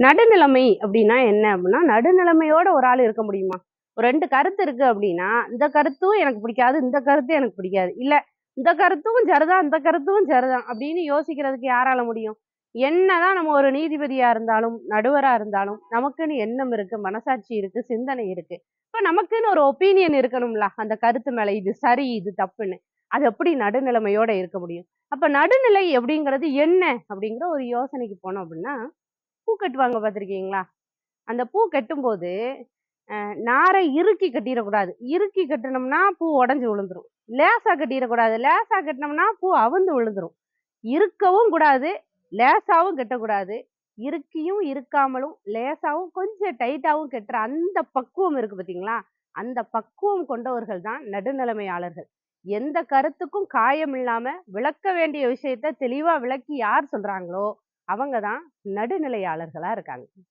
நடுநிலைமை அப்படின்னா என்ன அப்படின்னா நடுநிலைமையோட ஒரு ஆள் இருக்க முடியுமா? ஒரு ரெண்டு கருத்து இருக்கு அப்படின்னா இந்த கருத்தும் எனக்கு பிடிக்காது இந்த கருத்தும் எனக்கு பிடிக்காது. இல்ல இந்த கருத்தும் சரிதான் இந்த கருத்தும் சரிதான் அப்படின்னு யோசிக்கிறதுக்கு யாரால முடியும்? என்னதான் நம்ம ஒரு நீதிபதியா இருந்தாலும் நடுவரா இருந்தாலும் நமக்குன்னு எண்ணம் இருக்கு மனசாட்சி இருக்கு சிந்தனை இருக்கு. இப்ப நமக்குன்னு ஒரு ஒப்பீனியன் இருக்கணும்ல அந்த கருத்து மேல இது சரி இது தப்புன்னு. அது எப்படி நடுநிலைமையோட இருக்க முடியும்? அப்ப நடுநிலை அப்படிங்கிறது என்ன அப்படிங்கிற ஒரு யோசனைக்கு போனோம் அப்படின்னா பூ கட்டுவாங்க பார்த்துருக்கீங்களா? அந்த பூ கட்டும்போது நாரை இறுக்கி கட்டிடக்கூடாது. இறுக்கி கட்டினோம்னா பூ உடஞ்சி விழுந்துரும். லேசாக கட்டிடக்கூடாது. லேசாக கட்டினோம்னா பூ அவுந்து விழுந்துரும். இருக்கவும் கூடாது. லேசாகவும் கட்டக்கூடாது. இறுக்கியும் இருக்காமலும் லேசாகவும் கொஞ்சம் டைட்டாகவும் கட்டுற அந்த பக்குவம் இருக்குது பார்த்தீங்களா? அந்த பக்குவம் கொண்டவர்கள் தான் நடுநிலைமையாளர்கள். எந்த கருத்துக்கும் காயம் இல்லாமல் விளக்க வேண்டிய விஷயத்த தெளிவாக விளக்கி யார் சொல்கிறாங்களோ அவங்க தான் நடுநிலையாளர்களாக இருக்காங்க.